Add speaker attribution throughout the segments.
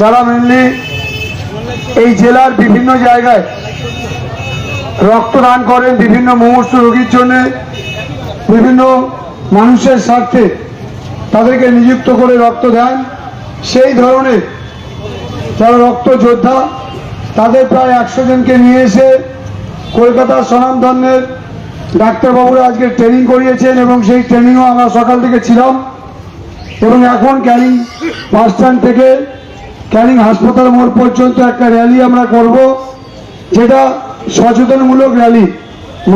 Speaker 1: যারা মেনলি এই জেলার বিভিন্ন জায়গায় রক্তদান করেন, বিভিন্ন মুমূর্ষ রোগীর জন্য বিভিন্ন মানুষের স্বার্থে তাদেরকে নিযুক্ত করে রক্ত দেন, সেই ধরনের যারা রক্ত যোদ্ধা, তাদের প্রায় একশো জনকে নিয়ে এসে কলকাতার স্বনামধন্যের ডাক্তারবাবুরা আজকে ট্রেনিং করিয়েছেন এবং সেই ট্রেনিংও আমরা সকাল থেকে ছিলাম এবং এখন ক্যানিং বাস স্ট্যান্ড থেকে ক্যানিং হাসপাতাল মোড় পর্যন্ত একটা র্যালি আমরা করব, যেটা সচেতনমূলক র্যালি।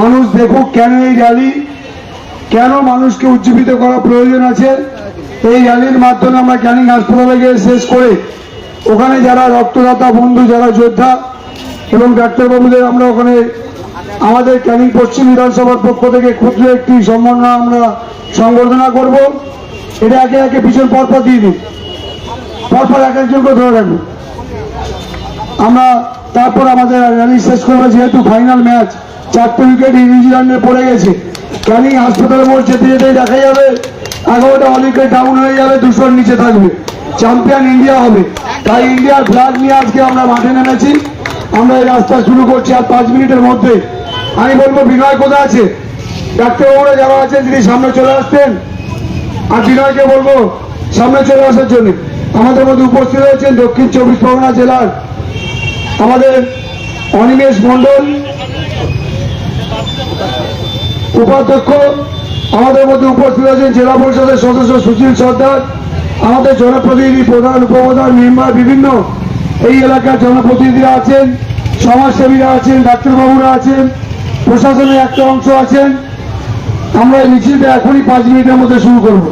Speaker 1: মানুষ দেখুক কেন এই র্যালি, কেন মানুষকে উজ্জীবিত করা প্রয়োজন আছে। এই র্যালির মাধ্যমে আমরা ক্যানিং হাসপাতালে গিয়ে শেষ করে, ওখানে যারা রক্তদাতা, বন্ধু, যারা যোদ্ধা এবং ডাক্তারবাবুদের আমরা ওখানে, আমাদের ক্যানিং পশ্চিম বিধানসভার পক্ষ থেকে ক্ষুদ্র একটি সম্মাননা আমরা সংবর্ধনা করব। এটা একে একে পিছন পরপর দিয়ে দিই পরপর এক একজনকে ধরে রাখব। আমরা তারপর আমাদের র্যালি শেষ করব, যেহেতু ফাইনাল ম্যাচ চারটে উইকেট নিউজিল্যান্ডে পড়ে গেছে। ক্যানিং হাসপাতালের মোড় যেতে যেতেই দেখা যাবে, এগারোটা অল উইকেট ডাউন হয়ে যাবে, দুশোর নিচে থাকবে। চ্যাম্পিয়ন ইন্ডিয়া হবে। তাই ইন্ডিয়ার ফ্ল্যাগ নিয়ে আজকে আমরা মাঠে নেমেছি। আমরা এই রাস্তা শুরু করছি আর পাঁচ মিনিটের মধ্যে। আমি বলব, বিনয় কোথায় আছে? ডাক্তারবাবুরা যারা আছেন, তিনি সামনে চলে আসতেন আর বিনয়কে বলব, সামনে চলে আসার জন্য। আমাদের মধ্যে উপস্থিত হয়েছেন দক্ষিণ চব্বিশ পরগনা জেলার আমাদের অনিমেষ মন্ডল উপাধ্যক্ষ, আমাদের মধ্যে উপস্থিত আছেন জেলা পরিষদের সদস্য সুশীল সর্দার, আমাদের জনপ্রতিনিধি প্রধান উপপ্রধান মেম্বার বিভিন্ন এই এলাকার জনপ্রতিনিধিরা আছেন, সমাজসেবীরা আছেন, ডাক্তারবাবুরা আছেন, প্রশাসনের একটা অংশ আছেন। আমরা এই মিছিলটা এখনই পাঁচ মিনিটের মধ্যে শুরু করব।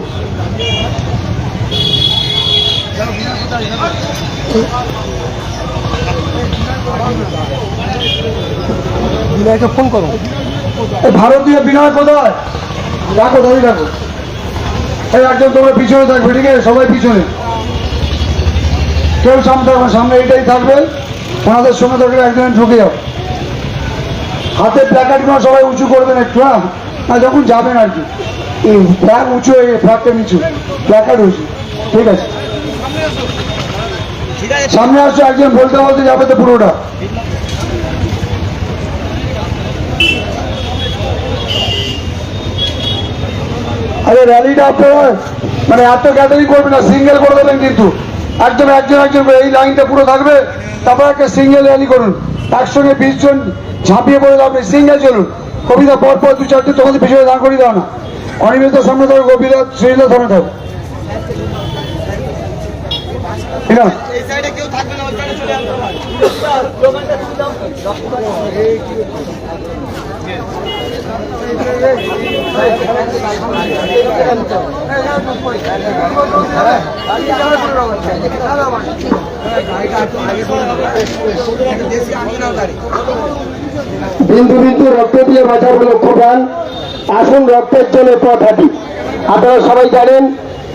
Speaker 2: বিনয়কে ফোন করো।
Speaker 1: ভারতীয় বিনয় কোথায়? রাখো, দাঁড়িয়ে রাখো। এই একজন তোমার পিছনে থাকবে, ঠিক আছে? সবাই পিছনে। কেউ সামনে থাকবে সামনে এটাই থাকবে। ওনাদের সঙ্গে থাকলে একজন ঢুকে যাও। হাতে প্ল্যাকার্ডগুলো সবাই উঁচু করবেন একটু হ্যাঁ? না, যখন যাবেন আর কি। ফ্ল্যাগ উঁচু হয়ে ফ্ল্যাগটা নিচু। প্ল্যাকার্ড উঁচু। ঠিক আছে। সামনে আসছো একজন বলতে বলতে যাবে তো পুরোটা। আরে র্যালিটা আপনারা মানে এত গ্যাদারিং করবেন না সিঙ্গেল করে দেবেন কিন্তু। একদম একজন একজন এই লাইনটা পুরো থাকবে, তারপর একটা সিঙ্গেল র্যালি করুন। একসঙ্গে বিশ জন ঝাঁপিয়ে পড়ে যাবে সিঙ্গেল চলুন। কবিতা পর পর দু চারটে তোমাদের পিছনে দাঁড় করিয়ে দাও না। অনিমিত সামনে থাকো, কবিতা শ্রীলা সামনে থাকো ঠিক আছে
Speaker 3: এই সাইডে কেউ থাকবে না ওই সাইডে চলে আসতে হবে দেশি
Speaker 4: বিন্দু বিন্দু রক্ত দিয়ে বাঁচাবো লক্ষ্যপ্রাণ আসুন রক্তের জন্য পথ হাঁটি আপনারা সবাই জানেন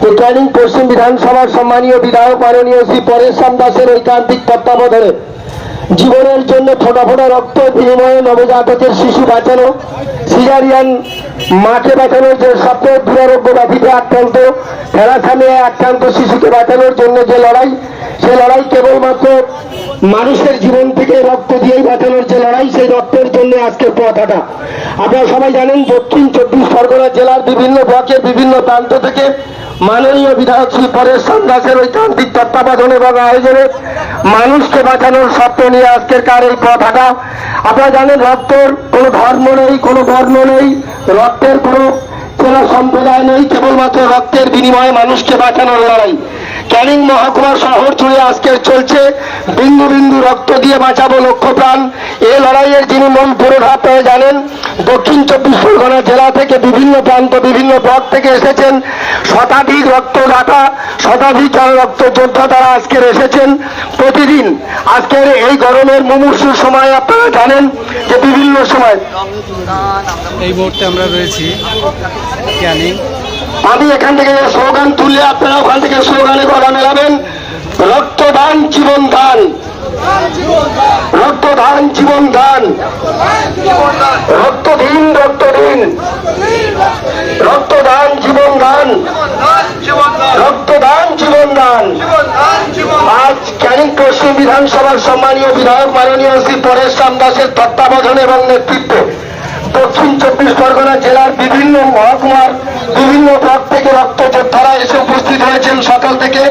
Speaker 4: যে পশ্চিম বিধানসভার সম্মানীয় বিধায়ক মাননীয় শ্রী পরেশ দাসের ঐকান্তিক তত্ত্বাবধানে জীবনের জন্য ফোটা ফোটা রক্ত, বিনিময়ে, নবজাতকের শিশু বাঁচানো, সিজারিয়ান মাকে বাঁচানোর যে স্বপ্ন, দুরারোগ্য ব্যাধিতে আক্রান্ত থ্যালাসামিয়ায় আক্রান্ত শিশুকে বাঁচানোর জন্য যে লড়াই, সে লড়াই কেবলমাত্র মানুষের জীবন থেকে রক্ত দিয়েই বাঁচানোর যে লড়াই, সেই রক্তের জন্য আজকের পথ হাঁটা। আপনারা সবাই জানেন দক্ষিণ চব্বিশ পরগনা জেলার বিভিন্ন ব্লকের বিভিন্ন প্রান্ত থেকে মাননীয় বিধায়ক শ্রী পরেশ দাসের তান্ত্রিক তত্ত্বাবধান এবং আয়োজনে মানুষকে বাঁচানোর স্বপ্ন নিয়ে আজকের কার এই পথ আপনারা জানেন রক্তের কোনো ধর্ম নেই, কোনো বর্ণ নেই। রক্তের কোনো কোনো সম্প্রদায় নেই কেবলমাত্র রক্তের বিনিময়ে মানুষকে বাঁচানোর লড়াই। ক্যানিং মহকুমা শহর জুড়ে আজকে চলছে বিন্দু বিন্দু রক্ত দিয়ে বাঁচাবো লক্ষ্য প্রাণ। এই লড়াইয়ের যিনি মূল পুরোধা আপনারা জানেন, দক্ষিণ চব্বিশ পরগনা জেলা থেকে বিভিন্ন প্রান্ত, বিভিন্ন ব্লক থেকে এসেছেন। শতাধিক রক্ত রক্তদাতা, শতাধিক রক্ত যোদ্ধা তারা আজকের এসেছেন। প্রতিদিন আজকের এই গরমের মুমূর্ষুর সময় আপনারা জানেন যে বিভিন্ন সময়
Speaker 2: এই মুহূর্তে আমরা রয়েছি। ক্যানিং
Speaker 4: আমি এখান থেকে স্লোগান তুললে আপনারা ওখান থেকে স্লোগানে গলা মেলাবেন, রক্তদান জীবন দান। রক্তদান জীবন দান। রক্ত দিন রক্ত দিন রক্তদান জীবন দান। রক্তদান জীবন দান। আজ বিধানসভার সম্মানীয় বিধায়ক মাননীয় শ্রী পরেশ রাম দাসের তত্ত্বাবধানে এবং নেতৃত্বে দক্ষিণ চব্বিশ পরগনা জেলার বিভিন্ন মহকুমার বিভিন্ন ব্লক থেকে রক্ত যোদ্ধারা এসে উপস্থিত হয়েছেন সকাল থেকে।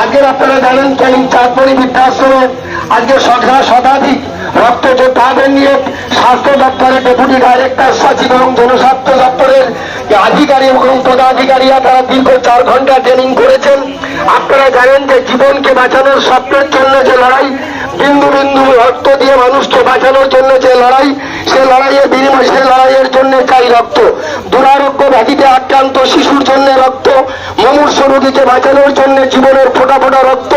Speaker 4: আজকের আপনারা জানেন ক্যানিং চাঁদমণি বৃদ্ধাশ্রমে আজকে সদা শতাধিক রক্ত যোদ্ধাদের নিয়ে স্বাস্থ্য দপ্তরের ডেপুটি ডাইরেক্টর সচিব এবং জনস্বাস্থ্য দপ্তরের আধিকারিক এবং পদাধিকারীরা তারা দীর্ঘ চার ঘণ্টা ট্রেনিং করেছেন। আপনারা জানেন যে জীবনকে বাঁচানোর স্বপ্নের জন্য যে লড়াই বিন্দু বিন্দু রক্ত দিয়ে মানুষকে বাঁচানোর জন্য যে লড়াই, সে লড়াইয়ের বিনিময়, সে লড়াইয়ের জন্য চাই রক্ত। দুরারোগ্য ব্যাধিতে আক্রান্ত শিশুর জন্য রক্ত মমূর্ষ রোগীকে বাঁচানোর জন্য জীবনের ফোটা ফোটা রক্ত,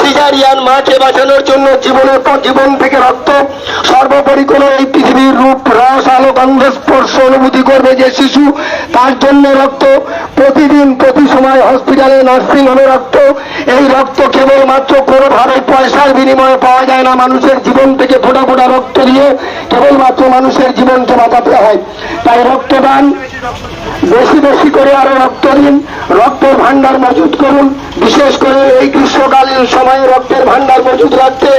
Speaker 4: সিজারিয়ান মাকে বাঁচানোর জন্য জীবনের জীবন থেকে রক্ত, সর্বোপরি কোনো এই পৃথিবীর রূপ, রস, আলো, গন্ধ, স্পর্শ অনুভূতি করবে যে শিশু, তার জন্য রক্ত, প্রতিদিন প্রতি সময় হসপিটালে নার্সিং হোমে রক্ত, এই রক্ত কেবলমাত্র কোনোভাবে পয়সার বিনিময়ে পাওয়া যায় না। মানুষের জীবন থেকে ফোটা ফোটা রক্ত দিয়ে কেবলমাত্র মানুষের জীবনকে বাঁচাতে হয়। তাই রক্তদান বেশি বেশি করে আরও রক্ত দিন রক্তের ভান্ডার মজুত করুন। বিশেষ করে এই গ্রীষ্মকালীন সময়ে রক্তের ভান্ডার মজুত রাখতে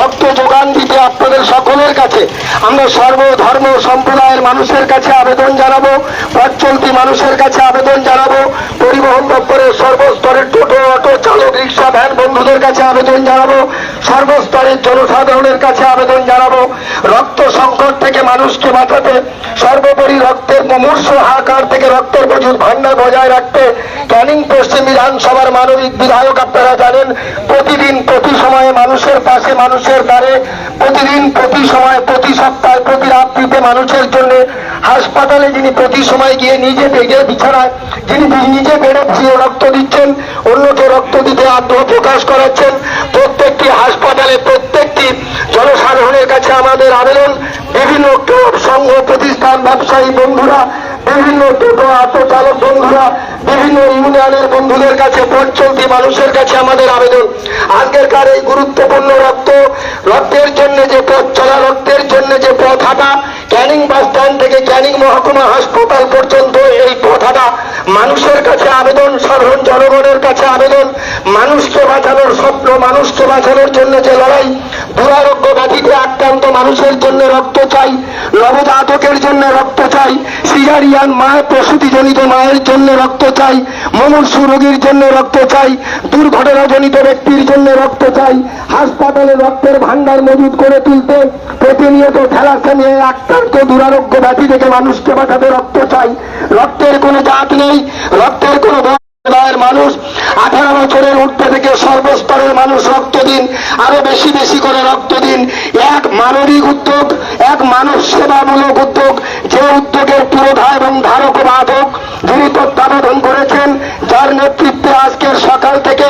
Speaker 4: রক্ত যোগান দিতে আপনাদের সকলের কাছে। আমরা সর্ব ধর্ম সম্প্রদায়ের মানুষের কাছে আবেদন জানাব পথ চলতি মানুষের কাছে আবেদন জানাব, পরিবহন দপ্তরের সর্বস্তরের টোটো, অটো চালক, রিক্সা, ভ্যান বন্ধুদের কাছে আবেদন জানাব, সর্বস্তরের জনসাধারণের কাছে আবেদন জানাব। রক্ত সংকট থেকে মানুষকে বাঁচাতে, সর্বোপরি রক্তের মুমূর্ষ হাহাকার থেকে রক্তের মজুদ ভান্ডার বজায় রাখতে ক্যানিং পশ্চিম বিধানসভার মানবিক বিধায়ক আপনারা জানেন, প্রতিদিন প্রতি সময়ে মানুষের পাশে, মানুষের দ্বারে, প্রতিদিন প্রতি সময়ে, প্রতি সপ্তাহে, প্রতি রাত্রিতে মানুষের জন্য হাসপাতালে যিনি প্রতি সময় গিয়ে নিজে বেগে বিছানায়, যিনি নিজে বেড়ে গিয়ে রক্ত দিচ্ছেন, অন্যকে রক্ত দিতে আগ্রহ প্রকাশ করাচ্ছেন, প্রত্যেকটি হাসপাতালে প্রত্যেকটি জনসাধারণের কাছে আমাদের আবেদন, বিভিন্ন ক্লাব, সংঘ, প্রতিষ্ঠান, ব্যবসায়ী বন্ধুরা, বিভিন্ন টোটো অটো চালক বন্ধুরা, বিভিন্ন ইউনিয়নের বন্ধুদের কাছে, পথ চলতি মানুষের কাছে আমাদের আবেদন। আজকেরকার এই গুরুত্বপূর্ণ রক্ত, রক্তের জন্য যে পথ চলা, রক্তের জন্য যে পথ হাঁটা ক্যানিং বাস স্ট্যান্ড থেকে ক্যানিং মহকুমা হাসপাতাল পর্যন্ত এই পথাটা মানুষের কাছে আবেদন, সাধারণ জনগণের কাছে আবেদন, মানুষকে বাঁচানোর স্বপ্ন, মানুষকে বাঁচানোর জন্য যে লড়াই, দুরারোগ্য আক্রান্ত মানুষের জন্য রক্ত চাই নবজাতকের জন্য রক্ত চাই, সিজারিয়ান মায়ের, প্রসূতিজনিত মায়ের জন্য রক্ত চাই, মমূর্ষু রোগীর জন্য রক্ত চাই, দুর্ঘটনাজনিত ব্যক্তির জন্য রক্ত চাই, হাসপাতালে রক্তের ভান্ডার মজুদ করে তুলতে প্রতিনিয়ত থ্যালাসেমিয়ায় আক্রান্ত দুরারোগ্য ব্যাধি থেকে মানুষকে বাঁচাতে রক্ত চাই। রক্তের কোনো জাত নেই, রক্তের কোনো সম্প্রদায়ের মানুষ, আঠারো বছরের ঊর্ধ্বে থেকে সর্বস্তরের মানুষ রক্ত দিন আরও বেশি বেশি করে রক্ত দিন এক মানবিক উদ্যোগ, এক মানব সেবামূলক উদ্যোগ, যে উদ্যোগের পুরোধা এবং ধারক বাধক যিনি তত্ত্বাবধান করেছেন, যার নেতৃত্বে আজকের সকাল থেকে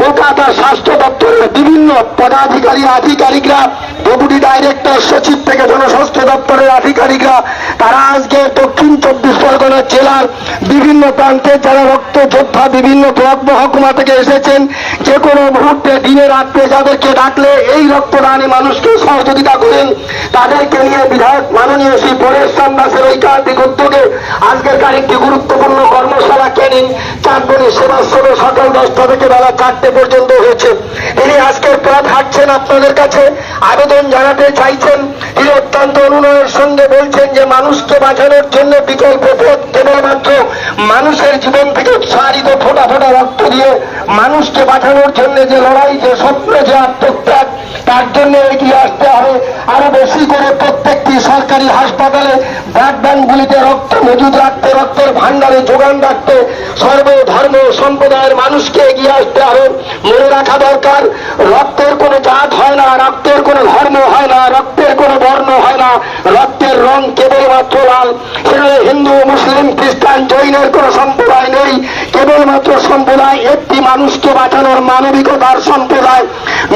Speaker 4: কলকাতা স্বাস্থ্য দপ্তরের বিভিন্ন পদাধিকারী, আধিকারিকরা, ডেপুটি ডাইরেক্টর, সচিব থেকে জনস্বাস্থ্য দপ্তরের আধিকারিকরা, তারা আজকে দক্ষিণ চব্বিশ পরগনা জেলার বিভিন্ন প্রান্তে যারা রক্ত যোদ্ধা বিভিন্ন ব্লক মহকুমা থেকে এসেছেন। যে কোনো মুহূর্তে, দিনে, রাত্রে যাদেরকে ডাকলে এই রক্তদানে মানুষকে সহযোগিতা করেন। তাদেরকে নিয়ে বিধায়ক মাননীয় শ্রী পরেশ রাম দাসের ঐকান্তিক উদ্যোগে আজকের একটি গুরুত্বপূর্ণ কর্মশালা ক্যানিং চাঁদবনি সেবাশ্রমে সকাল দশটা থেকে বেলা চারটে পর্যন্ত হয়েছে। তিনি আজকের পথ হাঁটছেন আপনাদের কাছে। আবেদন জানাতে চাইছেন। তিনি অত্যন্ত অনুনয়ের সঙ্গে বলছেন যে, মানুষকে বাঁচানোর জন্য বিকল্প পথ কেবলমাত্র মানুষের জীবন থেকে উৎসাহিত ফোটা ফোটা রক্ত দিয়ে মানুষকে বাঁচানোর জন্য যে লড়াই, যে স্বপ্ন, যে আত্মত্যাগ, তার জন্য এগিয়ে আসতে হবে। আরও বেশি করে প্রত্যেকটি সরকারি হাসপাতালে ব্লাড ব্যাঙ্কগুলিতে রক্ত মজুদ রাখতে, রক্তের ভান্ডারে যোগান রাখতে সর্ব ধর্ম সম্প্রদায়ের মানুষকে এগিয়ে আসতে হবে। মনে রাখা দরকার, রক্তের কোনো জাত হয় না, রক্তের কোনো ধর্ম হয় না, রক্তের কোনো বর্ণ হয় না। রক্তের রং কেবলমাত্র লাল। সেখানে হিন্দু, মুসলিম, খ্রিস্টান জৈনের কোনো সম্প্রদায় নেই। কেবলমাত্র সম্প্রদায়, একটি মানুষকে বাঁচানোর মানবিকতার সম্প্রদায়।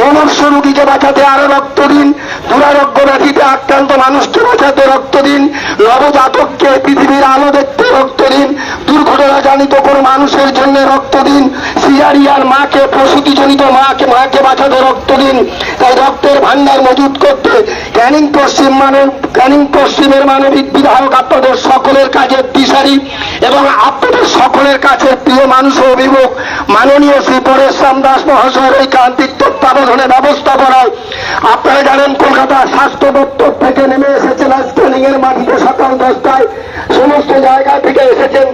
Speaker 4: মনুষ্য রুগীকে বাঁচাতে আরও রক্ত দিন দুরারোগ্য ব্যাধিতে আক্রান্ত মানুষকে বাঁচাতে রক্ত দিন নবজাতককে পৃথিবীর আলো দেখতে রক্ত দিন দুর্ঘটনা জানিত কোনো মানুষের জন্য রক্ত দিন সিজারিয়ার মাকে, প্রসূতিজনিত মাকে মাকে বাঁচাতে রক্ত দিন তাই রক্তের ভান্ডার মজুত করতে ক্যানিং পশ্চিম মানব ক্যানিং পশ্চিমের মানবিক বিধায়ক আপনাদের সকলের কাজে দিশারি এবং আপনাদের সকলের কাছে প্রিয় মানুষ অভিভাবক মাননীয় শ্রী পরেশ রাম দাস মহাশয়ের এই ক্রান্তিক তত্ত্বাবধানে ব্যবস্থাপনায় আপনারা জানেন, কলকাতা স্বাস্থ্য দপ্তর থেকে নেমে এসেছেন আজ ট্রেনিং এর মাটিতে সকাল দশটায়। সমস্ত জায়গা থেকে এসেছেন।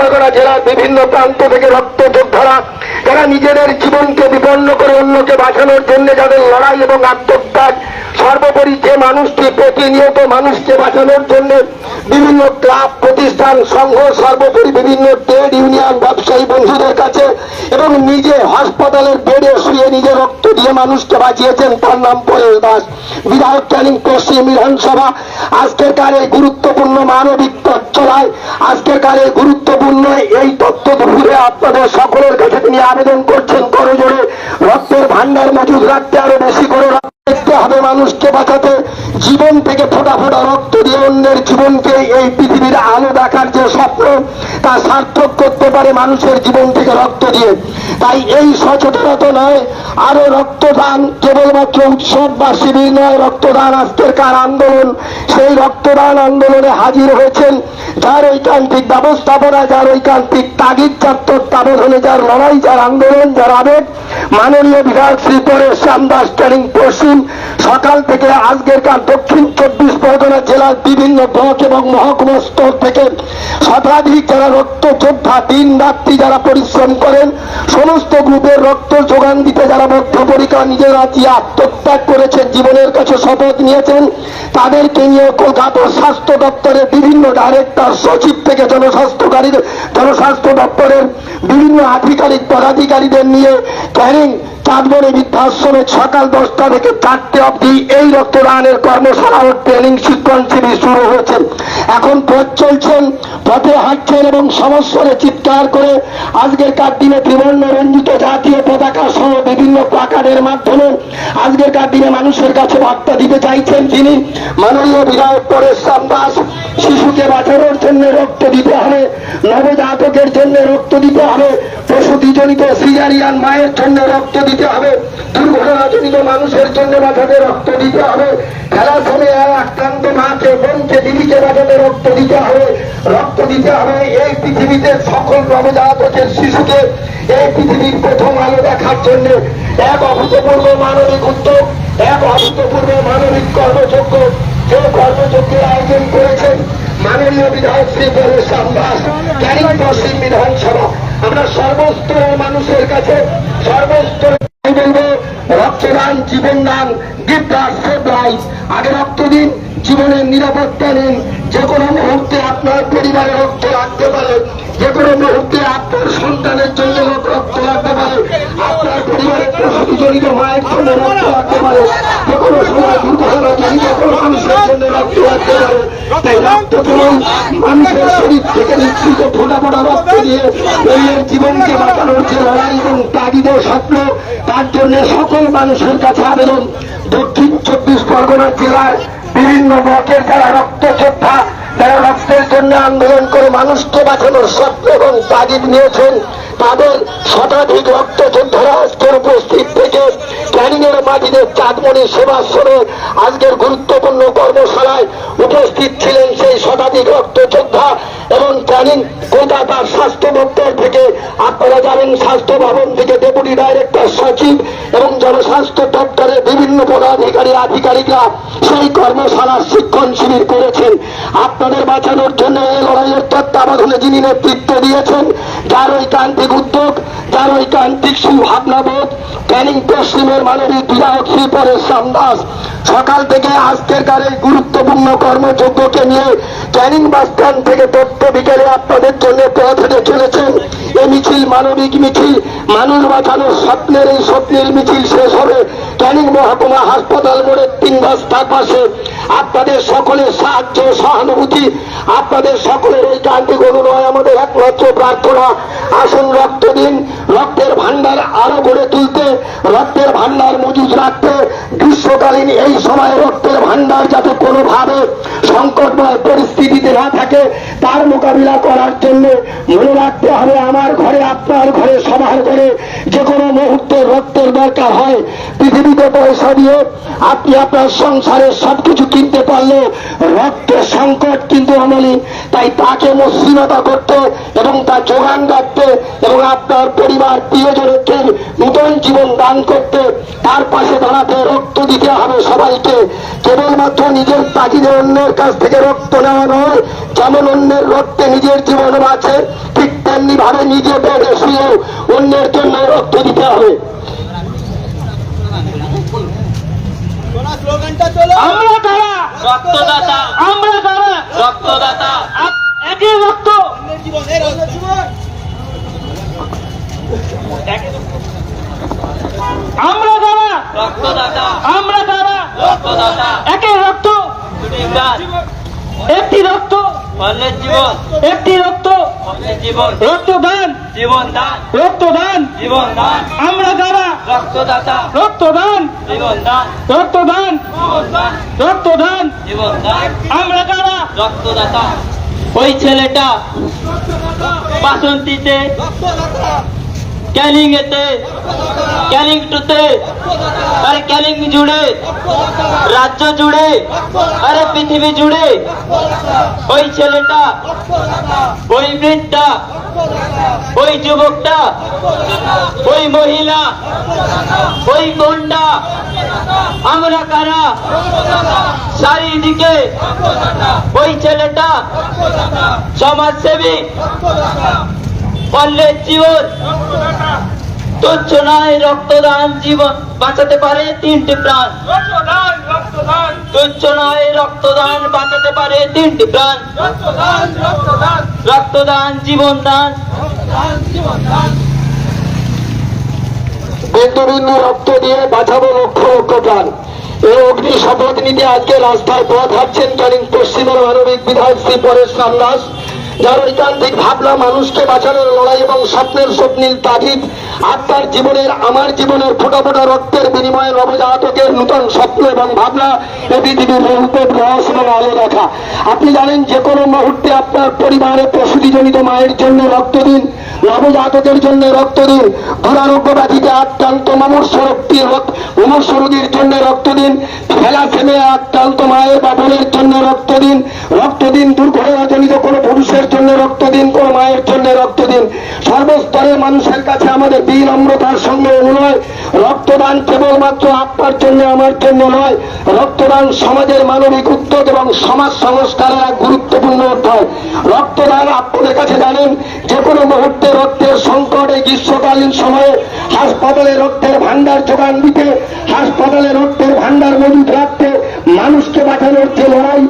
Speaker 4: দক্ষিণ জেলার বিভিন্ন প্রান্ত থেকে রক্ত যোদ্ধারা যারা নিজেদের জীবনকে বিপন্ন করে অন্যকে বাঁচানোর জন্য যাদের লড়াই এবং আত্মত্যাগ, সর্বোপরি যে মানুষটি প্রতিনিয়ত মানুষকে বাঁচানোর জন্য বিভিন্ন ক্লাব, প্রতিষ্ঠান, সংঘ, সর্বোপরি বিভিন্ন ট্রেড ইউনিয়ন, ব্যবসায়ী বন্ধুদের কাছে এবং নিজে হাসপাতালের বেডে শুয়ে নিজে রক্ত দিয়ে মানুষকে বাঁচিয়েছেন, তার নাম পরেশ দাস। বিধায়ক ক্যানিং পশ্চিম বিধানসভা, আজকের কারে গুরুত্বপূর্ণ মানবিক চলায় আজকের কারে গুরুত্বপূর্ণ এই তত্ত্ব দুপুরে আপনাদের সকলের কাছে তিনি আবেদন করছেন। করজোড়ে রক্তের ভান্ডার মজুদ রাখতে আরও বেশি করে। রক্ত হবে মানুষকে বাঁচাতে, জীবন থেকে ফোটা ফোটা রক্ত দিয়ে অন্যের জীবনকে এই পৃথিবীর আলো দেখার যে স্বপ্ন, তা সার্থক করতে পারে মানুষের জীবন থেকে রক্ত দিয়ে। তাই এই সচেতনতা নয়, আরও রক্তদান, কেবলমাত্র উৎসব বা শিবির নয়, রক্তদান আজকের কার আন্দোলন। সেই রক্তদান আন্দোলনে হাজির হয়েছেন যার ঐকান্তিক ব্যবস্থাপনা, যার ঐকান্তিক তাগিদ, যার তত্ত্বাবধানে, যার লড়াই, যার আন্দোলন, যার আবেগ। মাননীয় বিধায়ক শ্রী পরেশ শ্যামদাস ট্রেনিং পশ্চিম সকাল থেকে আজকের কার দক্ষিণ চব্বিশ পরগনা জেলার বিভিন্ন ব্লক এবং মহকুমা স্তর থেকে শতাধিক যারা রক্ত যোদ্ধা দিন রাত্রি যারা পরিশ্রম করেন, সমস্ত গ্রুপের রক্ত যোগান দিতে যারা বদ্ধপরিকর নিজেরা যে আত্মত্যাগ করেছেন, জীবনের কাছে শপথ নিয়েছেন, তাদেরকে নিয়ে কলকাতা স্বাস্থ্য দপ্তরের বিভিন্ন ডাইরেক্টর সচিব থেকে জনস্বাস্থ্যকারীদের, জনস্বাস্থ্য দপ্তরের বিভিন্ন আধিকারিক, পদাধিকারীদের নিয়ে ক্যারিং চাঁদমণি বৃদ্ধাশ্রমে সকাল দশটা থেকে চারটে অবধি এই রক্তদানের কর্মশালা ও ট্রেনিং শিক্ষণ শিবির শুরু হয়েছে। এখন পথ চলছেন, পথে হাঁটছেন এবং সমস্যরে চিৎকার করে আজকের কার দিনে ত্রিবর্ণ রঞ্জিত জাতীয় পতাকা সহ বিভিন্ন প্লাকার্ডের মাধ্যমে আজকের কার দিনে মানুষের কাছে বার্তা দিতে চাইছেন তিনি মাননীয় বিধায়ক পরেশ দাস শিশুকে বাঁচানোর জন্য রক্ত দিতে হবে, নবজাতকের জন্য রক্ত দিতে হবে প্রসূতিজনিত সিজারিয়ান মায়ের জন্য রক্ত দিতে হবে। দুর্ঘটনাজনিত মানুষের জন্য বাঁচাতে রক্ত দিতে হবে। থ্যালাসেমিয়ায় আক্রান্ত মাকে বোনকে দিদিকে বাঁচাতে রক্ত দিতে হবে। রক্ত দিতে হবে এই পৃথিবীতে সকল নবজাতকের শিশুকে। এই পৃথিবীর প্রথম আলো দেখার জন্য এক অভূতপূর্ব মানবিক উদ্যোগ, এক অভূতপূর্ব মানবিক কর্মযোগ্য যে কর্মযজ্ঞের আয়োজন করেছেন মাননীয় বিধায়ক শ্রী পরেশ দাস পশ্চিম বিধানসভা। আমরা সর্বস্ত মানুষের কাছে সর্বস্ত রক্তদান জীবন দান গিফট সেভ লাইফ আগে রক্ত দিন জীবনের নিরাপত্তা নিন যে কোনো মুহূর্তে আপনার পরিবারের রক্ত লাগতে পারে। যে কোনো মুহূর্তে আপনার সন্তানের জন্য রক্ত লাগতে পারে। আপনার পরিবারের প্রসূতিজনিত মায়ের জন্য রক্ত লাগতে পারে। যে কোনো সময় দুর্ঘটনা জনিত কোনো মানুষের জন্য রক্ত লাগতে পারে। তাই রক্ত কেবল মানুষের শরীর থেকে নিশ্চিত ফোটা ফোটা রক্ত দিয়ে অন্যের জীবনকে বাঁচানোর যে লড়াই এবং তাগিদের স্বপ্ন, তার জন্য সকল মানুষের কাছে আবেদন। দক্ষিণ চব্বিশ পরগনা জেলার বিভিন্ন মতের যারা রক্ত যোদ্ধা যারা রক্তের জন্য আন্দোলন করে মানুষকে বাঁচানোর স্বপ্ন এবং তাগিদ নিয়েছেন। তাদের শতাধিক রক্ত যোদ্ধারা উপস্থিত থেকে ক্যানিং এর মাটিতে চাঁদমণি সেবাশ্রমে আজকের গুরুত্বপূর্ণ কর্মশালায় উপস্থিত ছিলেন সেই শতাধিক রক্ত যোদ্ধা এবং ক্যানিং কলকাতার স্বাস্থ্য দপ্তর থেকে আপনারা জানেন, স্বাস্থ্য ভবন থেকে ডেপুটি ডাইরেক্টর সচিব এবং জনস্বাস্থ্য দপ্তরের বিভিন্ন পদাধিকারী, আধিকারিকরা সেই কর্মশালার শিক্ষণ শিবির করেছেন। আপনাদের বাঁচানোর জন্য এই লড়াইয়ের তত্ত্বাবধানে যিনি নেতৃত্ব দিয়েছেন, যার ঐকান্তিক উদ্যোগ যার ঐকান্তিক সুভাবনাবোধ ক্যানিং পশ্চিমের মানবিক বিধায়ক শ্রী পরেশ দাস সকাল থেকে আজকের কার এই গুরুত্বপূর্ণ কর্মযজ্ঞকে নিয়ে ক্যানিং বাস স্ট্যান্ড থেকে তথ্য বিকেলে আপনাদের জন্য হেঁটে চলেছেন এই মিছিল মানবিক মিছিল, মানুষ বাঁচানোর স্বপ্নের, এই স্বপ্নের মিছিল শেষ হবে ক্যানিং মহকুমা হাসপাতাল মোড়ের তিন রাস্তার পাশে। আপনাদের সকলের সাহায্য সহানুভূতি, আপনাদের সকলের এই কান্তিক অনুনয় আমাদের একমাত্র প্রার্থনা। আসুন রক্ত দিন রক্তের ভান্ডার আরও গড়ে তুলতে, রক্তের ভান্ডার মজুদ রাখতে, গ্রীষ্মকালীন এই সময় রক্তের ভান্ডার যাতে কোনোভাবে সংকটময় পরিস্থিতিতে না থাকে, তার মোকাবিলা করার জন্য মনে রাখতে হবে আমার ঘরে, আপনার ঘরে, সবার ঘরে যে কোনো মুহূর্তে রক্তের দরকার হয়। পৃথিবীতে পয়সা দিয়ে আপনি আপনার সংসারের সবকিছু কিনতে পারলে রক্তের সংকট কিন্তু আমলি তাই তাকে মসৃণতা করতে এবং তার যোগান রাখতে এবং আপনার পরিবার প্রিয়জনকে নূতন জীবন দান করতে তার পাশে দাঁড়াতে রক্ত দিতে হবে সবাইকে। কেবলমাত্র নিজের তাগিদে অন্যের কাছ থেকে রক্ত নেওয়া নয় যেমন অন্যের রক্তে নিজের জীবন বাঁচে ঠিক তেমনি ভাবে নিজে বেডে শুয়ে অন্যের জন্য রক্ত দিতে হবে।
Speaker 5: আমরা তারা।
Speaker 3: রক্তদাতা।
Speaker 5: আমরা তারা।
Speaker 3: রক্তদাতা।
Speaker 5: একই রক্ত।
Speaker 3: জীবনের জীবন
Speaker 5: আমরা তারা
Speaker 3: রক্তদাতা।
Speaker 5: আমরা তারা
Speaker 3: রক্তদাতা।
Speaker 5: একই রক্ত। একটি রক্ত।
Speaker 3: জীবন।
Speaker 5: একটি রক্ত।
Speaker 3: জীবন।
Speaker 5: রক্তদান।
Speaker 3: জীবন দান
Speaker 5: রক্তদান।
Speaker 3: জীবন দান
Speaker 5: আমরা তারা
Speaker 3: রক্তদাতা।
Speaker 5: রক্তদান।
Speaker 3: জীবন দান
Speaker 5: রক্তদান।
Speaker 3: দান
Speaker 5: রক্তদান।
Speaker 3: জীবন দান
Speaker 5: আমরা তারা
Speaker 3: রক্তদাতা। ওই ছেলেটা বাসন্তীতে ক্যানিং এতে, ক্যানিং টুতে, আরে ক্যানিং জুড়ে, রাজ্য জুড়ে, আরে পৃথিবী জুড়ে। ওই ছেলেটা, ওই বৃদ্ধা, ওই যুবকটা, ওই মহিলা, ওই গন্ডা, আমরা কারা? চারিদিকে ওই ছেলেটা সমাজসেবী। অন্যের জীবন। তুচ্ছ রক্তদান, জীবন বাঁচাতে পারে তিনটি প্রাণ। তুচ্ছ রক্তদান, বাঁচাতে পারে তিনটি প্রাণ। রক্তদান, জীবন দান।
Speaker 4: বিন্দু রক্ত দিয়ে বাঁচাবো লক্ষ লক্ষ প্রাণ। এই অগ্নি শপথ নিতে আজকে রাস্তায় পথ হাঁটছেন ক্যানিং পশ্চিমের মানবিক বিধায়ক শ্রী পরেশ রামদাস। যার ঐকান্তিক ভাবনা মানুষকে বাঁচানোর লড়াই এবং স্বপ্নের স্বপ্নের তাগিদ আপনার জীবনের, আমার জীবনের ফোটা ফোটা রক্তের বিনিময়ে নবজাতকের নূতন স্বপ্ন এবং ভাবনা এ পৃথিবীর রূপের রহস্য এবং আলো দেখা। আপনি জানেন, যে কোনো মুহূর্তে আপনার পরিবারে প্রসূতিজনিত মায়ের জন্য রক্ত দিন, নবজাতকের জন্য রক্ত দিন দুরারোগ্য ব্যাধিতে আক্রান্ত মামূর্ষ রক্তির মুমূর্ষ রোগীর জন্য রক্ত দিন ফেলাসেমে আক্রান্ত মায়ের বা বোনের জন্য রক্ত দিন রক্ত দিন দুর্ঘটনাজনিত কোনো পুরুষের জন্য রক্ত দিন, কোনো মায়ের জন্য রক্ত দিন। সর্বস্তরের মানুষের কাছে আমাদের বিনম্রতার সঙ্গে অনুনয় রক্তদান কেবলমাত্র আপনার জন্য, আমার জন্য নয়। রক্তদান সমাজের মানবিক উদ্যোগ এবং সমাজ সংস্কারের এক গুরুত্বপূর্ণ অধ্যায়। রক্তদান আপনাদের কাছে জানেন যে কোনো মুহূর্তে রক্তের সংকট এই গ্রীষ্মকালীন সময়ে, হাসপাতালে রক্তের ভান্ডার যোগান দিতে, হাসপাতালে রক্তের ভান্ডার মজুদ রাখতে, মানুষকে বাঁচানোর যে লড়াই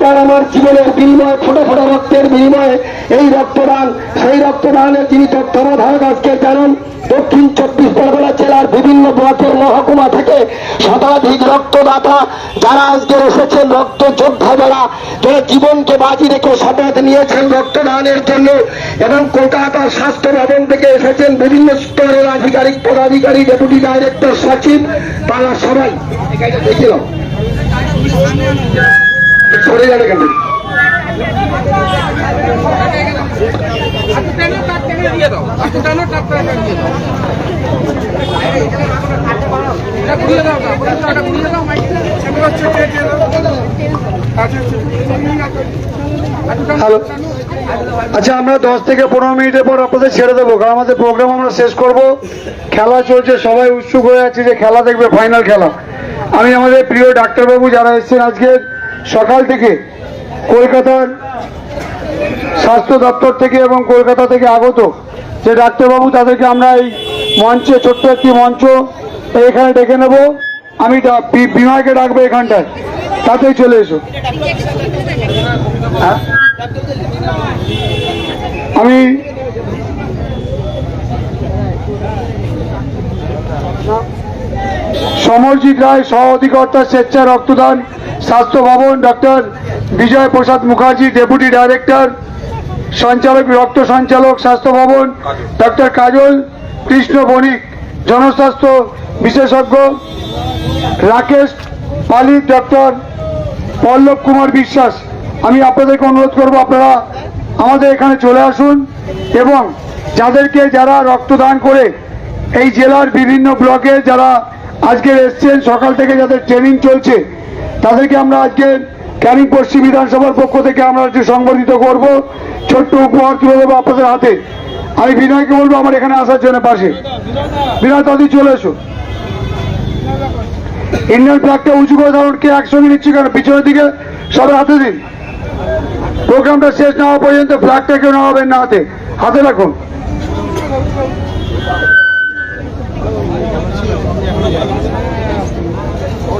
Speaker 4: আপনার আমার জীবনের বিনিময়ে, ফোটা ফোটা রক্তের বিনিময়ে এই রক্তদান, সেই রক্তদানের যিনি তত্ত্বাবধায়ক আজকে জানেন, দক্ষিণ চব্বিশ পরগনা জেলার বিভিন্ন ব্লকের মহকুমা থেকে শতাধিক রক্তদাতা যারা আজকে এসেছেন রক্ত যোদ্ধা যারা যারা জীবনকে বাজি রেখে শপথ নিয়েছেন রক্তদানের জন্য এবং কলকাতা স্বাস্থ্য ভবন থেকে এসেছেন বিভিন্ন স্তরের আধিকারিক, পদাধিকারী, ডেপুটি ডাইরেক্টর, সচিব, তারা সবাই। দেখিলাম যাবে কেন?
Speaker 1: হ্যালো আচ্ছা আমরা দশ থেকে পনেরো মিনিটের পর আপনাদের ছেড়ে দেবো, কারণ আমাদের প্রোগ্রাম আমরা শেষ করব। খেলা চলছে, সবাই উৎসুক হয়ে আছে যে খেলা দেখবে ফাইনাল খেলা। আমি আমাদের প্রিয় ডাক্তারবাবু যারা এসেছেন আজকে সকাল থেকে কলকাতার স্বাস্থ্য দপ্তর থেকে এবং কলকাতা থেকে আগত যে ডাক্তারবাবু, তাদেরকে আমরা এই মঞ্চে, ছোট্ট একটি মঞ্চ এখানে ডেকে নেব আমি ডা- বি- বিনয়কে ডাকবো এখানটায় তাতেই চলে এসো? আমি সমরজিৎ রায় সহ অধিকর্তা স্বেচ্ছা রক্তদান, স্বাস্থ্য ভবন doctor Bijoy Prasad Mukherjee, deputy director, সঞ্চালক, রক্ত সঞ্চালক, স্বাস্থ্য ভবন ডক্টর কাজল কৃষ্ণ বণিক, জনস্বাস্থ্য বিশেষজ্ঞ, রাকেশ পালিত ডক্টর পল্লব কুমার বিশ্বাস। আমি আপনাদেরকে অনুরোধ করব, আপনারা আমাদের এখানে চলে আসুন এবং যাদেরকে যারা রক্তদান করে এই জেলার বিভিন্ন ব্লকে যারা আজকে এসছেন, সকাল থেকে যাদের ট্রেনিং চলছে, তাদেরকে আমরা আজকে ক্যানিং পশ্চিম বিধানসভার পক্ষ থেকে আমরা আজকে সংবর্ধিত করব। ছোট্ট উপহার তুলে দেবো আপনাদের হাতে। আমি বিনয়কে বলব, আমার এখানে আসার জন্য পাশে। বিনয় তাদের চলে এসো। ইন্ডিয়ান ফ্ল্যাগটা উঁচু করে ধরুন কে একসঙ্গে নিচ্ছি কেন পিছনের দিকে সবাই হাতে দিন। প্রোগ্রামটা শেষ না হওয়া পর্যন্ত ফ্ল্যাগটা কেউ নামাবেন না হাতে। হাতে রাখুন।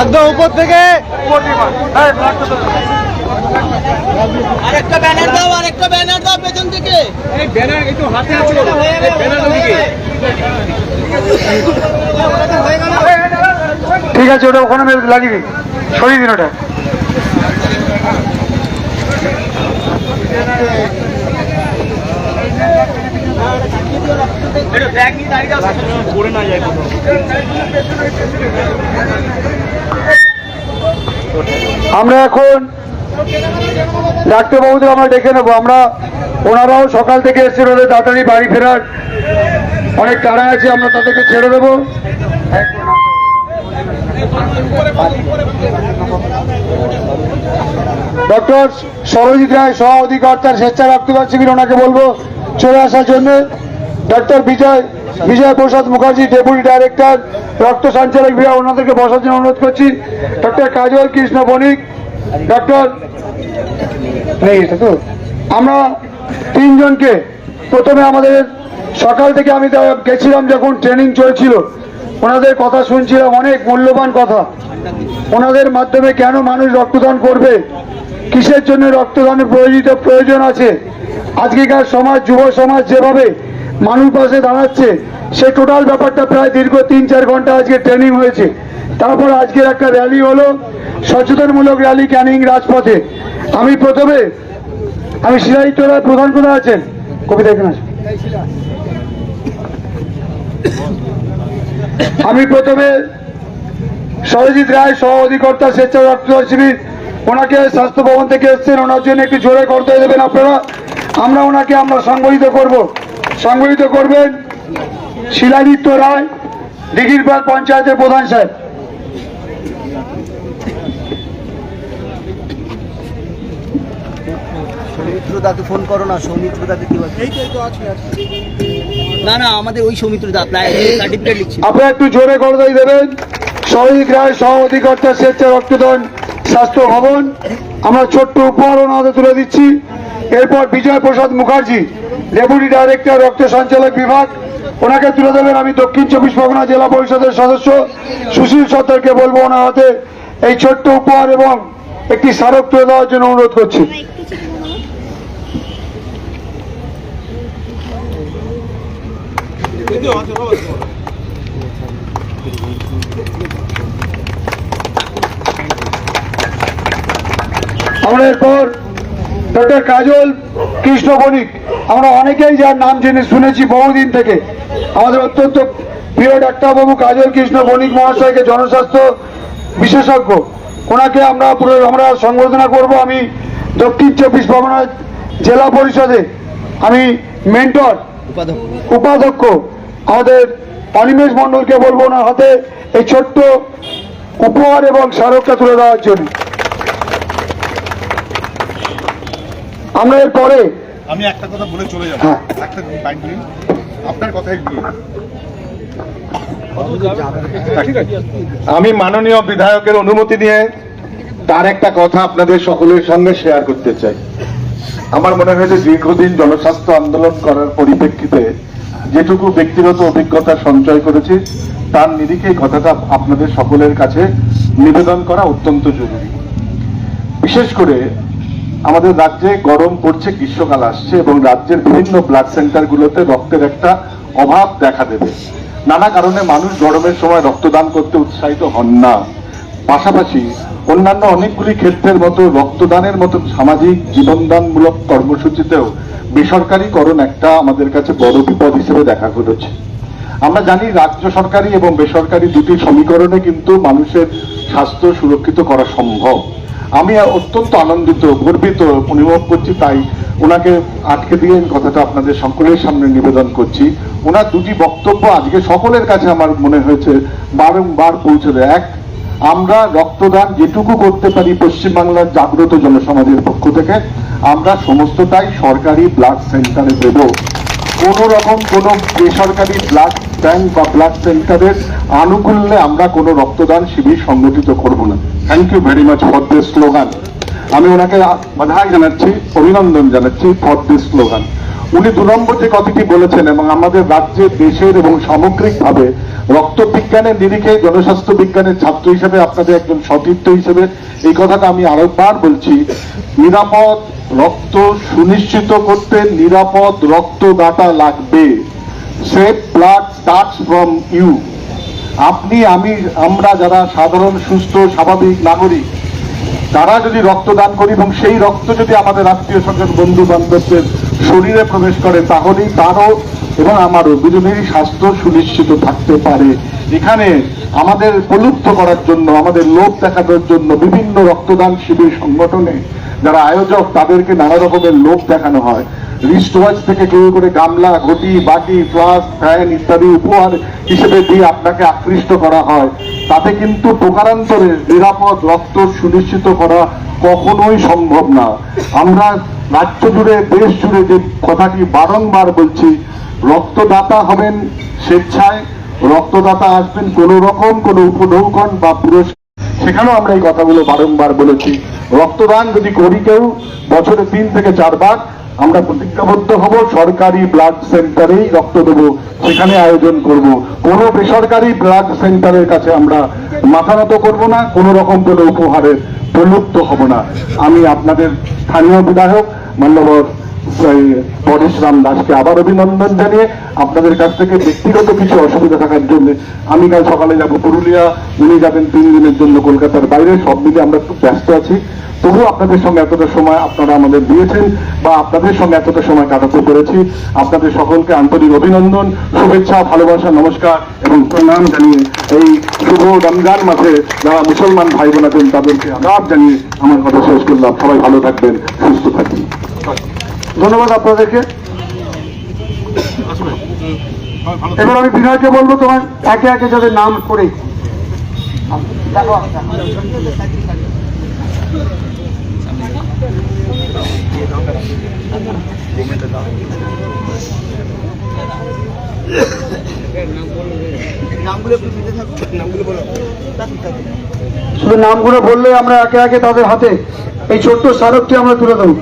Speaker 2: একদম উপর থেকে।
Speaker 5: আরেকটা ব্যানার দাও আরেকটা ব্যানার দাও পেছন থেকে। এই ব্যানার একটু হাতে আছে। ব্যানার দিকে।
Speaker 1: ঠিক আছে, ওটা ওখানে লাগিয়ে দিন সরিয়ে দিন ওটা। আমরা এখন ডাক্তারবাবুদের আমরা ডেকে নেব। আমরা ওনারাও সকাল থেকে এসেছেন ওদের তাড়াতাড়ি বাড়ি ফেরার। অনেক তাড়া আছে, আমরা তাদেরকে ছেড়ে দেবো। ডক্টর সরজিৎ রায় সহ অধিকর্তার স্বেচ্ছা রক্তদান শিবির, ওনাকে বলব, চলে আসার জন্য doctor Bijoy Bijoy Prasad Mukherjee, deputy director, রক্ত সঞ্চালক বিভাগ, ওনাদেরকে বসার জন্য অনুরোধ করছি। ডক্টর কাজল কৃষ্ণ বণিক, ডক্টর আমরা তিনজনকে প্রথমে আমাদের সকাল থেকে আমি গেছিলাম যখন ট্রেনিং চলছিল। ওনাদের কথা শুনছিলাম, অনেক মূল্যবান কথা। ওনাদের মাধ্যমে কেন মানুষ রক্তদান করবে? কিসের জন্য রক্তদানের প্রয়োজিত প্রয়োজন আছে? আজকেকার সমাজ, যুব সমাজ যেভাবে মানুষ পাশে দাঁড়াচ্ছে, সে টোটাল ব্যাপারটা প্রায় দীর্ঘ তিন চার ঘণ্টা আজকে ট্রেনিং হয়েছে। তারপর আজকের একটা র্যালি হলো, সচেতনমূলক র্যালি ক্যানিং রাজপথে। আমি প্রথমে, আমি রায় প্রধান কোথায় আছেন? কবিতা এখানে। আমি প্রথমে সরজিৎ রায় সহ অধিকর্তা স্বেচ্ছা রক্তদান শিবির ওনাকে স্বাস্থ্য ভবন থেকে এসছেন। ওনার জন্য একটু জোরে করতে দেবেন আপনারা। আমরা ওনাকে আমরা সংগঠিত করব। সংগঠিত করবেন শিলাদিত্য রায় দিঘিরপাড় পঞ্চায়েতের প্রধান সাহেব।
Speaker 6: সৌমিত্র দাকে ফোন করো না সৌমিত্র দাকে কি বলছে না না আমাদের ওই সৌমিত্র দা সার্টিফিকেট লিখছি
Speaker 1: আপনারা একটু জোরে করতেই দেবেন। সরজিৎ রায় সহ অধিকর্তা স্বেচ্ছা রক্তদান স্বাস্থ্য ভবন। আমরা ছোট্ট উপহার ওনাদের তুলে দিচ্ছি। এরপর বিজয় প্রসাদ মুখার্জি ডেপুটি ডাইরেক্টর রক্ত সঞ্চালক বিভাগ ওনাকে তুলে দেবেন। আমি দক্ষিণ চব্বিশ পরগনা জেলা পরিষদের সদস্য। সুশীল সত্তরকে বলব ওনার হাতে এই ছোট্ট উপহার এবং একটি স্মারক তুলে দেওয়ার জন্য অনুরোধ করছি। আমরা এরপর ডক্টর কাজল কৃষ্ণ বণিক। আমরা অনেকেই যার নাম জেনে শুনেছি বহুদিন থেকে। আমাদের অত্যন্ত প্রিয় ডাক্তারবাবু কাজল কৃষ্ণ বণিক মহাশয়কে জনস্বাস্থ্য বিশেষজ্ঞ। ওনাকে আমরা পুরো আমরা সংবর্ধনা করব। আমি দক্ষিণ চব্বিশ পরগনা জেলা পরিষদে। আমি মেন্টর।
Speaker 6: উপাধ্যক্ষ।
Speaker 1: আমাদের অনিমেষ মণ্ডলকে বলব না হাতে এই ছোট্ট উপহার এবং স্মারকটা তুলে দেওয়ার জন্য। আমরা এর পরে
Speaker 7: আমি একটা কথা বলে চলে যাব।
Speaker 1: হ্যাঁ।
Speaker 7: একটা আপনার কথাই আমি মাননীয় বিধায়কের অনুমতি নিয়ে তার একটা কথা আপনাদের সকলের সঙ্গে শেয়ার করতে চাই। আমার মনে হয়েছে দীর্ঘদিন জনস্বাস্থ্য আন্দোলন করার পরিপ্রেক্ষিতে যেটুকু ব্যক্তিগত অভিজ্ঞতা সঞ্চয় করেছি, তার নিরিখে কথাটা আপনাদের সকলের কাছে নিবেদন করা অত্যন্ত জরুরি। বিশেষ করে আমাদের রাজ্যে গরম পড়ছে, গ্রীষ্মকাল আসছে এবং রাজ্যের বিভিন্ন ব্লাড সেন্টারগুলোতে রক্তের একটা অভাব দেখা দেবে। নানা কারণে মানুষ গরমের সময় রক্তদান করতে উৎসাহিত হন না। পাশাপাশি অন্যান্য অনেকগুলি ক্ষেত্রের মতো রক্তদানের মতো সামাজিক জীবনদানমূলক কর্মসূচিতেও বেসরকারীকরণ একটা আমাদের কাছে বড় বিপদ হিসেবে দেখা করেছে আমরা জানি রাজ্য সরকারি এবং বেসরকারি দুটি সমীকরণে কিন্তু মানুষের স্বাস্থ্য সুরক্ষিত করা সম্ভব। আমি অত্যন্ত আনন্দিত, গর্বিত অনুভব করছি, তাই ওনাকে আটকে দিয়ে কথাটা আপনাদের সকলের সামনে নিবেদন করছি। ওনার দুটি বক্তব্য আজকে সকলের কাছে আমার মনে হয়েছে বারংবার পৌঁছে দেয়। এক আমরা রক্তদান যেটুকু করতে পারি পশ্চিমবাংলার জাগ্রত জনসমাজের পক্ষ থেকে, আমরা সমস্তটাই সরকারি ব্লাড সেন্টারে দেব। কোন রকম কোন বেসরকারি ব্লাড ব্যাংক বা ব্লাড সেন্টারের আনুকূল্যে আমরা কোনো রক্তদান শিবির সংগঠিত করব না। Thank you very much for this slogan আমি ওনাকে বাধাই জানাচ্ছি, অভিনন্দন জানাচ্ছি ফর দিস স্লোগান উনি দু নম্বর যে কথাটি বলেছেন এবং আমাদের রাজ্যে, দেশের এবং সামগ্রিকভাবে রক্তবিজ্ঞানের নিরিখে জনস্বাস্থ্য বিজ্ঞানের ছাত্র হিসেবে আপনাদের একজন সতীর্থ হিসেবে এই কথাটা আমি আরেকবার বলছি, নিরাপদ রক্ত সুনিশ্চিত করতে নিরাপদ রক্তদাতা লাগবে। Safe blood starts from you আপনি, আমি, আমরা যারা সাধারণ, সুস্থ, স্বাভাবিক নাগরিক, তারা যদি রক্তদান করি এবং সেই রক্ত যদি আমাদের আত্মীয় স্বজন বন্ধু বান্ধবদের শরীরে প্রবেশ করে, তাহলেই তারও এবং আমারও দুজনেরই স্বাস্থ্য সুনিশ্চিত থাকতে পারে। এখানে আমাদের প্রলুব্ধ করার জন্য, আমাদের লোভ দেখানোর জন্য বিভিন্ন রক্তদান শিবির সংগঠনে যারা আয়োজক, তাদেরকে নানা রকমের লোভ দেখানো হয়। রিস্ট ওয়াচ থেকে শুরু করে গামলা, ঘটি, বাটি ফ্লাস্ক ফ্যান ইত্যাদি উপহার হিসেবে দিয়ে আপনাকে আকৃষ্ট করা হয়। তাতে কিন্তু প্রকারান্তরে নিরাপদ রক্ত সুনিশ্চিত করা কখনোই সম্ভব না। আমরা রাজ্য জুড়ে, দেশ জুড়ে যে কথাটি বারংবার বলছি রক্তদাতা হবেন স্বেচ্ছায়, রক্তদাতা আসবেন কোন রকম কোন উপঢৌকন বা পুরস্কার। সেখানেও আমরা এই কথাগুলো বারংবার বলেছি। রক্তদান যদি করি কেউ, বছরে তিন থেকে চারবার আমরা প্রতিজ্ঞাবদ্ধ হব, সরকারি ব্লাড সেন্টারেই রক্ত দেব, সেখানে আয়োজন করব। কোনো বেসরকারি ব্লাড সেন্টারের কাছে আমরা মাথা নত করব না কোনো রকম কোনো উপহারের প্রলুপ্ত হব না। আমি আপনাদের স্থানীয় বিধায়ক, মান্যবর পরেশরাম দাসকে আবার অভিনন্দন জানিয়ে আপনাদের কাছ থেকে ব্যক্তিগত কিছু অসুবিধা থাকার জন্য আমি কাল সকালে যাব পুরুলিয়া, উনি যাবেন তিন দিনের জন্য কলকাতার বাইরে, সব মিলে আমরা একটু ব্যস্ত আছি। তবু আপনাদের সঙ্গে এতটা সময় আপনারা আমাদের দিয়েছেন বা আপনাদের সঙ্গে এতটা সময় কাটাতে পেরেছি। আপনাদের সকলকে আন্তরিক অভিনন্দন, শুভেচ্ছা, ভালোবাসা, নমস্কার এবং প্রণাম জানিয়ে এই শুভ রমজান মাসে যারা মুসলমান ভাই বোন তাদেরকে আদাব জানিয়ে আমার কথা শেষ করলাম। সবাই ভালো থাকবেন, সুস্থ ধন্যবাদ আপনাদেরকে। এবার আমি বিনয়কে বলব, তোমার একে একে যাদের নাম করে।
Speaker 1: শুধু নামগুলো বললে আমরা একে একে তাদের হাতে এই ছোট্ট স্মারকটি আমরা তুলে দেবো।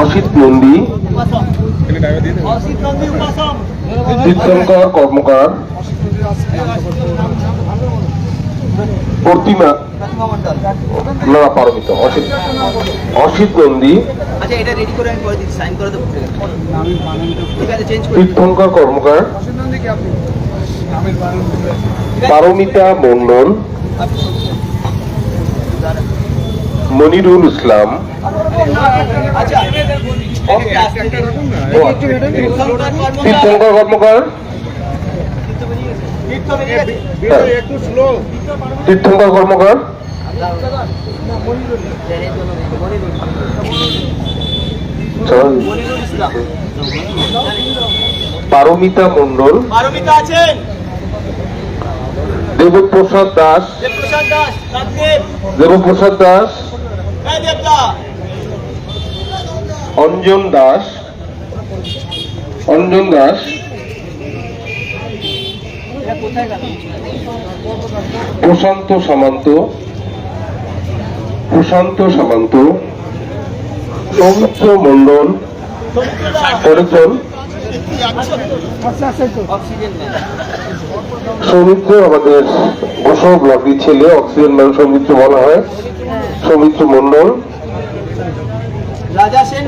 Speaker 7: অসিত নন্দী
Speaker 5: অসিত নন্দী
Speaker 7: তীর্থঙ্কর কর্মকার। প্রতিমা। না পারমিত অসিত। অসিত নন্দী
Speaker 6: আচ্ছা এটা রেডি করে আমি করে সাইন করে দেবো। ঠিক আছে চেঞ্জ করে
Speaker 7: তীর্থঙ্কর কর্মকার। পারমিতা মন্ডল মনিরুল ইসলাম। তীর্থঙ্কর কর্মকার। তীর্থঙ্কর কর্মকার। পারমিতা মন্ডল।
Speaker 5: পারমিতা আছেন?
Speaker 7: দেবপ্রসাদ দাস।
Speaker 5: দেবপ্রসাদ দাস রাজদেব
Speaker 7: দেবপ্রসাদ দাস। অঞ্জন দাস। অঞ্জন দাস। প্রশান্ত সামন্ত।
Speaker 5: প্রশান্ত সামন্ত। সৌমিত্র মন্ডল পরিজন সৌমিত্র আমাদের বসব ব্লকের ছেলে অক্সিজেন ম্যান সৌমিত্র বলা হয়। সৌমিত্র মন্ডল
Speaker 6: রাজা সেন।